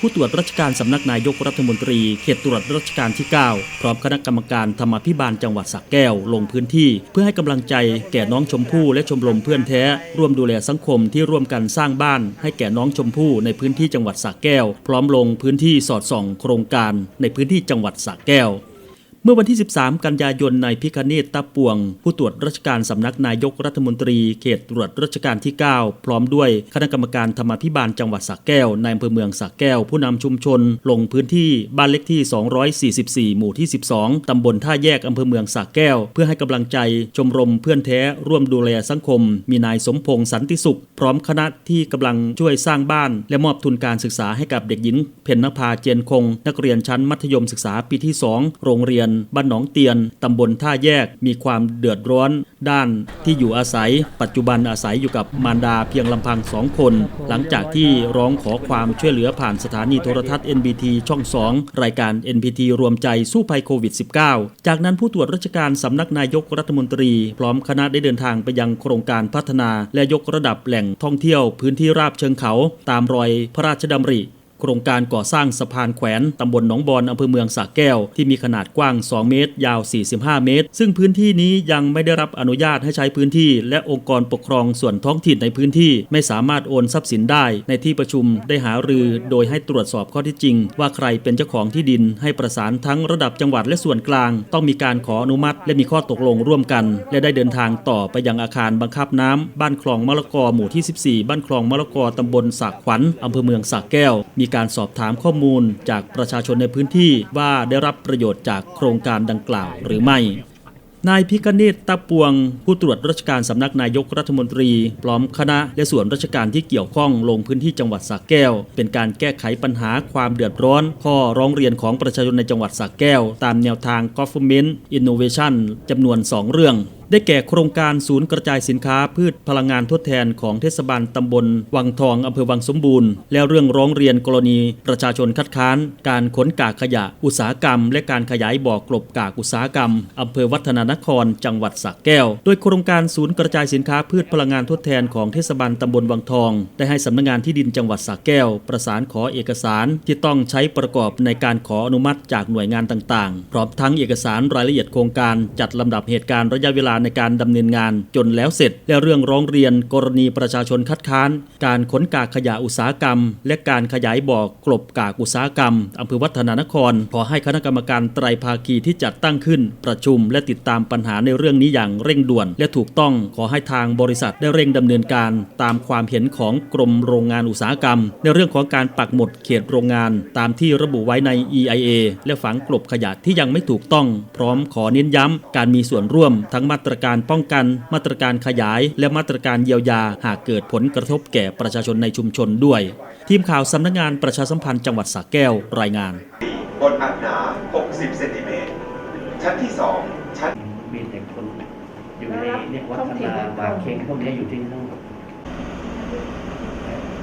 ผู้ตรวจราชการสำนักนายกรัฐมนตรีเขตตรวจราชการที่ 9 พร้อมคณะกรรมการธรรมพิบาลจังหวัดสักแก้วลงพื้นที่ เพื่อให้กำลังใจแก่น้องชมพู่และชมรมเพื่อนแท้ ร่วมดูแลสังคมที่ร่วมกันสร้างบ้าน ให้แก่น้องชมพู่ในพื้นที่จังหวัดสักแก้ว พร้อมลงพื้นที่สอดส่อง โครงการในพื้นที่จังหวัดสักแก้ว เมื่อวันที่ 13 กันยายนนายพิคเนตตาปวง ผู้ตรวจราชการสำนักนายกรัฐมนตรีเขตตรวจราชการที่ 9 พร้อมด้วยคณะกรรมการธรรมาภิบาลจังหวัดสระแก้วนายอำเภอเมืองสระแก้ว ผู้นำชุมชน ลงพื้นที่บ้านเล็กที่ 244 หมู่ที่ 12 ตำบลท่าแยกอำเภอเมืองสระแก้ว เพื่อให้กำลังใจชมรมเพื่อนแท้ร่วมดูแลสังคม มีนายสมพงษ์สันติสุข พร้อมคณะที่กำลังช่วยสร้างบ้าน และมอบทุนการศึกษาให้กับเด็กหญิง เพ็ญนภาเจนคง นักเรียนชั้นมัธยมศึกษาปีที่ 2 โรงเรียนบ้านหนองเตียนตำบลท่าแยกมีความเดือดร้อนด้านที่อยู่อาศัย ปัจจุบันอาศัยอยู่กับมารดาเพียงลำพังสองคน หลังจากที่ร้องขอความช่วยเหลือผ่านสถานีโทรทัศน์ NBT ช่อง 2 รายการ NBT รวมใจสู้ภัยโควิด -19 จากนั้นผู้ตรวจราชการสำนักนายกรัฐมนตรี พร้อมคณะได้เดินทางไปยังโครงการพัฒนา และยกระดับแหล่งท่องเที่ยวพื้นที่ราบเชิงเขา ตามรอยพระราชดำริ โครงการก่อสร้างสะพานแขวนตำบลหนองบอนอำเภอเมืองสระแก้ว ที่มีขนาดกว้าง 2 เมตร ยาว 45 เมตร ซึ่งพื้นที่นี้ยังไม่ได้รับอนุญาตให้ใช้พื้นที่ และองค์กรปกครองส่วนท้องถิ่นในพื้นที่ ไม่สามารถโอนทรัพย์สินได้ ในที่ประชุมได้หารือ โดยให้ตรวจสอบข้อที่จริง ว่าใครเป็นเจ้าของที่ดิน ให้ประสานทั้งระดับจังหวัดและส่วนกลาง ต้องมีการขออนุมัติ และมีข้อตกลงร่วมกัน และได้เดินทางต่อไปยังอาคารบังคับน้ำบ้านคลองมะละกอหมู่ที่ 14 บ้านคลองมะละกอตำบลสระขวัญอำเภอเมืองสระแก้วมีการสอบถามข้อมูลจากประชาชนในพื้นที่ว่าได้รับประโยชน์จากโครงการดังกล่าวหรือไม่นายพิกเนตตาปวง ผู้ตรวจราชการสำนักนายกรัฐมนตรี พร้อมคณะและส่วนราชการที่เกี่ยวข้องลงพื้นที่จังหวัดสระแก้ว เป็นการแก้ไขปัญหาความเดือดร้อน ข้อร้องเรียนของประชาชนในจังหวัดสระแก้ว ตามแนวทาง Government Innovation จำนวน 2 เรื่อง ได้แก่โครงการศูนย์กระจายสินค้าพืชพลังงานทดแทนของเทศบาลตำบล วังทองอำเภอวังสมบูรณ์ และเรื่องร้องเรียนกรณี ประชาชนคัดค้าน การขนกากขยะอุตสาหกรรม และการขยายบ่อกลบกากอุตสาหกรรมอำเภอวัฒนานคร จังหวัดสระแก้ว โดยโครงการศูนย์กระจายสินค้าพืชพลังงานทดแทนของเทศบาลตำบลวังทอง ได้ให้สำนักงานที่ดินจังหวัดสระแก้ว ประสานขอเอกสารที่ต้องใช้ประกอบในการขออนุมัติจากหน่วยงานต่างๆพร้อมทั้งเอกสารรายละเอียดโครงการจัดลำดับเหตุการณ์ระยะเวลาในการดำเนินงานจนแล้วเสร็จ และเรื่องร้องเรียนกรณีประชาชนคัดค้าน การขนกากขยะอุตสาหกรรม และการขยายบ่อกลบกากอุตสาหกรรมอำเภอวัฒนานคร ขอให้คณะกรรมการไตรภาคีที่จัดตั้งขึ้น ประชุมและติดตามปัญหาในเรื่องนี้อย่างเร่งด่วน และถูกต้องขอให้ทางบริษัทได้เร่งดำเนินการ ตามความเห็นของกรมโรงงานอุตสาหกรรม ในเรื่องของการปักหมุดเขตโรงงาน ตามที่ระบุไว้ใน EIA และฝังกลบขยะที่ยังไม่ถูกต้อง พร้อมขอเน้นย้ำการมีส่วนร่วมทั้งมาตรการป้องกัน มาตรการขยาย และมาตรการเยียวยา หากเกิดผลกระทบแก่ประชาชนในชุมชนด้วย ทีมข่าวสำนักงานประชาสัมพันธ์จังหวัดสระแก้วรายงานบนอัดหนา 60 เซนติเมตร ชั้นที่ 2 ชั้น มีแต่คนอยู่ในเนี่ยวัฒนามาเค้งพวกนี้อยู่ที่นี่ทั้งหมด